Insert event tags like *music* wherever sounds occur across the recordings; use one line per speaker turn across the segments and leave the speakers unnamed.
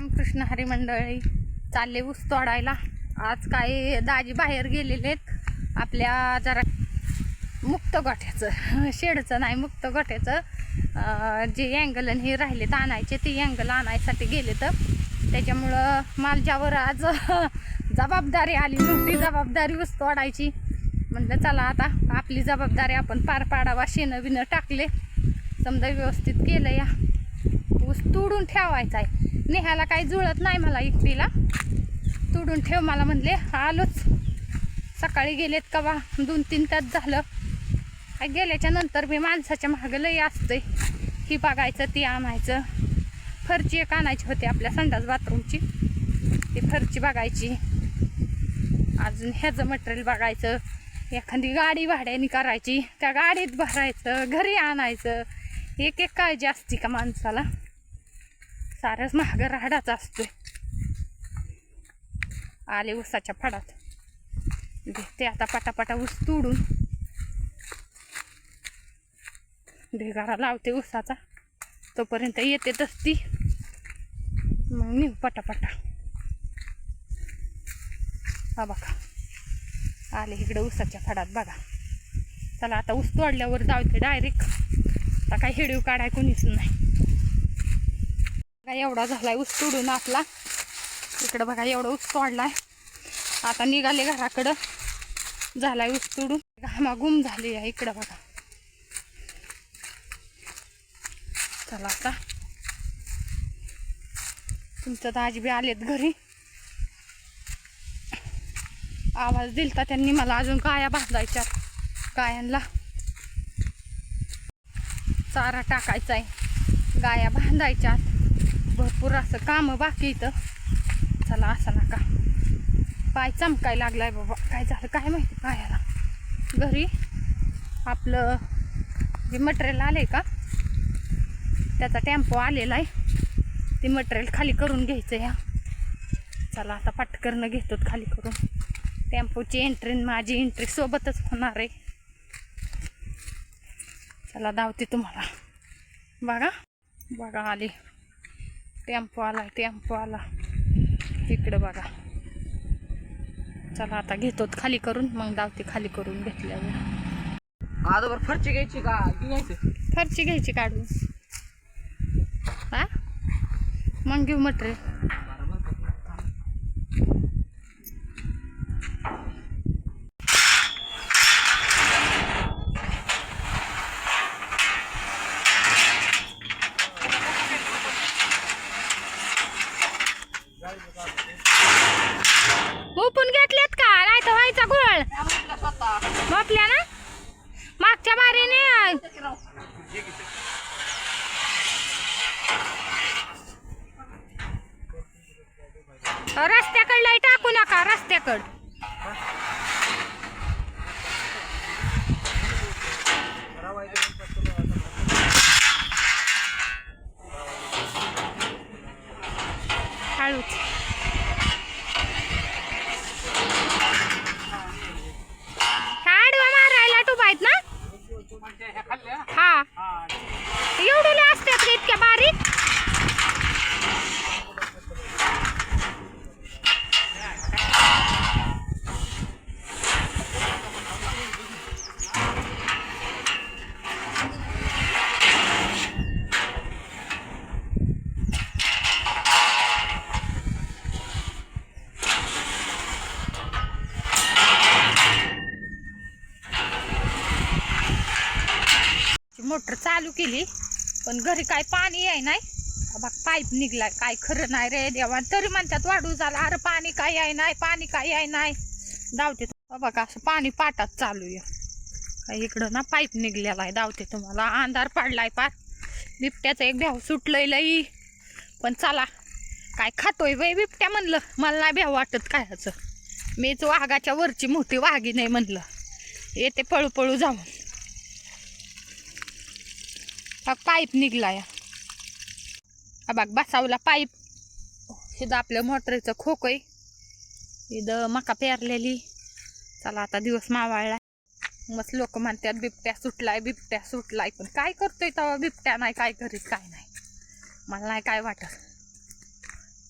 रामकृष्ण हरी मंडळी चालले ऊस तोडायला. आज काही दाजी बाहेर गेलेले आहेत आपल्या जरा मुक्त गोठ्याचं शेडचं नाही मुक्त गोठ्याचं. जे अँगल हे राहिलेत आणायचे ते अँगल आणायसाठी गेले तर त्याच्यामुळं माझ्यावर आज जबाबदारी आली मोठी जबाबदारी ऊस तोडायची. म्हणलं चला आता आपली जबाबदारी आपण पार पाडावा शेणं बिणं टाकले. समजा व्यवस्थित केलं या. ऊस तुडून ठेवायचा आहे. नेहायला काही जुळत नाही मला एकटीला. तुडून ठेव मला म्हणले. आलोच. सकाळी गेलेत का बा दोन तीन तास झालं. काय गेल्याच्यानंतर मी माणसाच्या मागं लई असतंय. ही बघायचं ती आणायचं. फरची एक आणायची होती आपल्या संडास बाथरूमची. ती फरची बघायची. अजून ह्याचं मटेरियल बघायचं. एखादी गाडी भाड्याने करायची. त्या गाडीत भरायचं घरी आणायचं. एक एक काळजी असते का माणसाला? सारंच महाग राहाडाचा असतोय. आले ऊसाच्या फडात ते आता पटापटा ऊस तोडून. ढेगारा लावते ऊसाचा. तोपर्यंत येतेच ती. मग निघ पटापटा. हा बघा. आले इकडे ऊसाच्या फडात बघा. चला आता ऊस तोडल्यावर जाऊ ते डायरेक्ट आता काही हिडीव काढाय कोणीच नाही. काय एवढा झालाय ऊस तोडून आपला. इकडं बघा एवढा ऊस तोडलाय. आता निघाले घराकडं. झालाय ऊस तोडून. घामा गुम झाली आहे इकडं बघा. चला आता. तुमचं दाजी बी आलेत घरी. आवाज दिलता त्यांनी मला अजून गाया बांधायच्या गायांना चारा टाकायचा आहे गाया बांधायच्या भरपूर असं कामं बाकी इथं. चला असं नका. पाय चमकाय लागलाय बाबा. काय झालं? काय माहिती पायाला? घरी आपलं जे मटेरियल आलंय का? त्याचा टेम्पो आलेला आहे. ते मटेरियल खाली करून घ्यायचं ह्या चला आता पटकरनं घेतो खाली करून. टेम्पोची एंट्री माझी एंट्री सोबतच होणार आहे. चला धावते तुम्हाला. बघा. बघा आली. टेम्पो आला टेम्पो आला. इकडं बघा. चला आता घेतो खाली करून मग धावते खाली करून घेतल्यावर.
आजवर फरची घ्यायची का?
फरची घ्यायची काढून. हा? मग घेऊ मटेरियल. रस्त्याकडला टाकू नका रस्त्याकड हळूच आडवा मारायला टूप आहेत ना हा एवढे असतात का इतक्या बारीक मोटर चालू केली पण घरी काय पाणी आहे नाही. बघ पाईप निघलाय काय खरं नाही रे देवा. तरी म्हणतात वाढू झाला. अरे पाणी काय आहे नाही पाणी काय आहे नाही. धावते बघा असं पाणी पाटात चालू आहे. काय इकडं ना पाईप निघलेला आहे. धावते तुम्हाला अंधार पडलाय पार. बिबट्याचं एक भ्याव सुटलंय लई. पण चला काय खातोय बाई बिबट्या म्हणलं. मला नाही भ्याव वाटत काय ह्याचं मीच वाघाच्या वरची मोठी वाघी नाही म्हणलं. येते पळू पळू जाऊन. हा पाईप निघलाय. हा बाग बसावला पाईप. इथं आपल्या मोटरीचं खोक आहे. इथं मका पेरलेली. चला आता दिवस मावाळला मस्त लोक म्हणतात बिबट्या सुटलाय बिबट्या सुटलाय. पण काय करतोय तेव्हा बिबट्या नाही काय करीत काय नाही. मला नाही काय वाटत.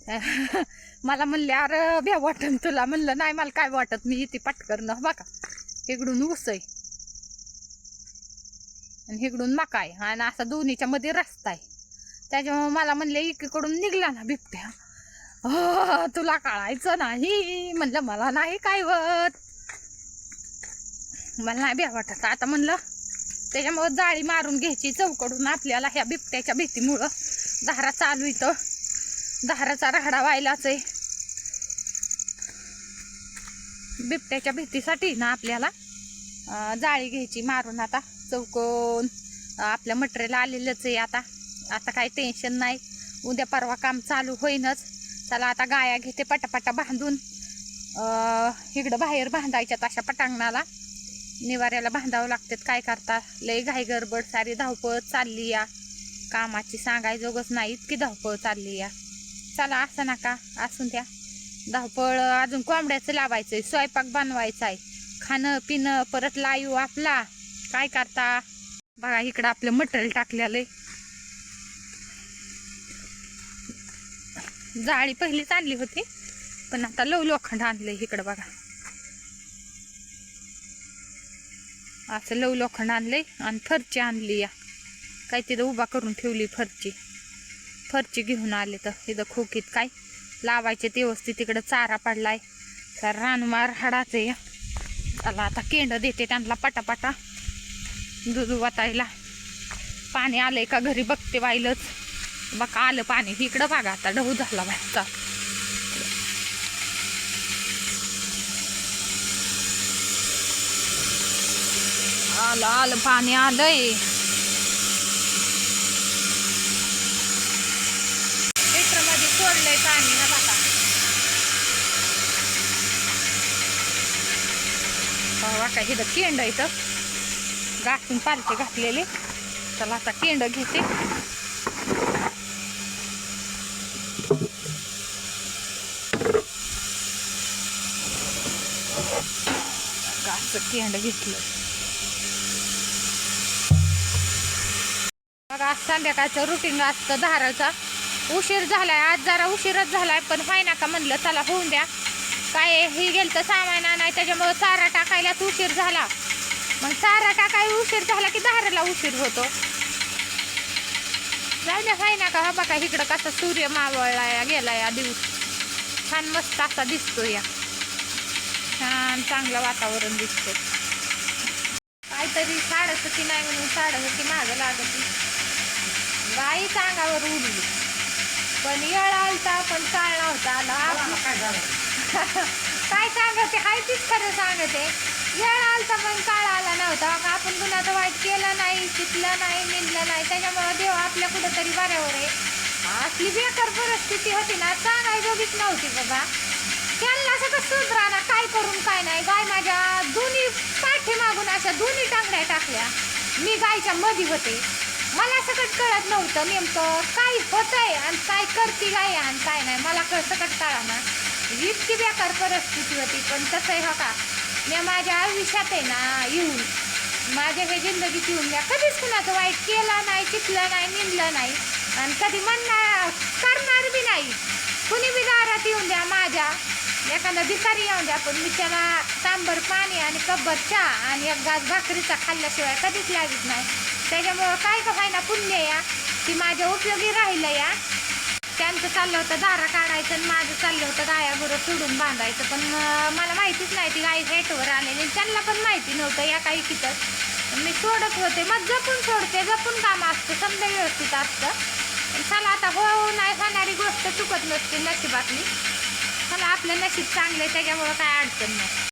*laughs* मला म्हणले अरे भ्या वाटन तुला. म्हणलं नाही मला काय वाटत. मी इथे पटकन बघा. इकडून उस आहे. आणि इकडून मका आहे. आणि असा दोन्हीच्या मध्ये रस्ता आहे. त्याच्यामुळे मला म्हणले एकीकडून निघला ना बिबट्या. हो तुला काळायचं नाही. म्हणलं मला नाही काय मला नाही भ्या वाटत. आता म्हणलं त्याच्यामुळं जाळी मारून घ्यायची चौकडून आपल्याला ह्या बिबट्याच्या भीतीमुळं. धारा चालू इथं. धाराचा राहडा व्हायलाच आहे. बिबट्याच्या भीतीसाठी ना आपल्याला जाळी घ्यायची मारून आता. चौकोन आपल्या मटेरियल आलेलंच आहे आता. आता काही टेन्शन नाही. उद्या परवा काम चालू होईनच. चला आता गाया घेते पटापटा बांधून. इकडं बाहेर बांधायच्या अशा पटांगणाला. निवाऱ्याला बांधावं लागतात काय करता? लय घाई गडबड सारी धावपळ चालली या. कामाची सांगायजोगच नाही इतकी धावपळ चालली या. चला असं नका. असून द्या. धावपळ अजून कोंबड्याचं लावायचं आहे स्वयंपाक बनवायचा आहे खाणं पिणं परत लाईव आपला. काय करता? बघा इकडं आपलं मटेरियल टाकलेलं आहे. जाळी पहिलीच आणली होती पण आता लव लोखंड आणलंय इकडं बघा. असं लव लोखंड आणलंय आणि फरची आणली या. काय तिथं उभा करून ठेवली फरची. फरची घेऊन आले तर इथं खोकीत काय? लावायचे ते व्यवस्थित तिकडं चारा पडलाय. तर रानमार हाडाचं या. चला आता केंड देते त्यांना पटापटा. दूध वाटायला पाणी आलंय का घरी बघते वाईलच बघा आलं पाणी. इकडं बघा आता ढऊ झाला बाहेरचा आलं आलं पाणी आलंय. मध्ये सोडलंय पाणी ना बघा. बघा काय इथं केंड इथं. गाठून पालते घातलेले. चला आता केंड घेते. गाचं केंड घेतलं. आज संध्याकाळचं रुटीन असतं धाराचा. उशीर झालाय आज जरा उशीरच झालाय पण व्हाय ना का म्हणलं चला होऊन द्या. काय ही गेलं तर सामान नाही त्याच्यामुळं चारा टाकायलाच उशीर झाला. मग चारा टाकायला उशीर झाला की धाराला उशीर होतो? जाऊ द्या व्हाय ना का? हा बघा इकडं कसा सूर्य मावळला या गेला या दिवस. छान मस्त असा दिसतो या. छान चांगलं वातावरण दिसतं काहीतरी होती नाही म्हणून साड होती मागं लागत होती. गाई चांगावर उडली पण येळ आलता पण चाळ नव्हता. आला. *laughs* काय सांगते? हाय तीच खरं सांगते. येळ आलता पण काळ आला नव्हता. आपण कुणाचं वाईट केलं नाही शिकलं नाही निंदलं नाही. त्याच्यामुळं देव आपल्या कुठंतरी बऱ्यावर आहे. असली बेकार परिस्थिती होती ना सांगायजोगीच नव्हती बाबा. त्यांना सगळं सुधरा ना काय करून काय नाही. गाय माझ्या दोन्ही पाठीमागून अशा दोन्ही टांगड्या टाकल्या. मी गायच्या मध्ये होते. मला सगळं कळत नव्हतं नेमकं काय होतंय आणि काय करते गाय आणि काय नाही. मला कळ सगळं कळा ना इतकी बेकार परिस्थिती होती पण तसं आहे हो का? मी माझ्या आयुष्यात आहे ना येऊन माझ्या हे जिंदगीत येऊन मी कधीच कुणाचं वाईट केलं नाही चिकलं नाही निंदलं नाही आणि कधी म्हणणार करणार बी नाही. कुणी बी दारात येऊन द्या माझ्या एखादा भिकारी येऊन द्या पण मी त्याला सांबर पाणी आणि कब्बर चहा आणि एक गाज भाकरीचा खाल्ल्याशिवाय कधीच लागत नाही. त्याच्यामुळं काय का ना पुण्य या ती माझ्या उपयोगी राहिलं या. त्यांचं चाललं होतं दारा काढायचं आणि माझं चाललं होतं गाया गायाबरोबर सोडून बांधायचं. पण मला माहितीच नाही ती गाय हेटवर आलेली त्यांना पण माहिती नव्हतं या काही कितं. मी सोडत होते मग जपून सोडते जपून काम असतं समजा व्यवस्थित असतं. चला आता हो, हो नाही होणारी गोष्ट चुकत नसते नशिबातली. चला आपलं नशीब चांगलं आहे त्याच्यामुळं काय अडचण नाही.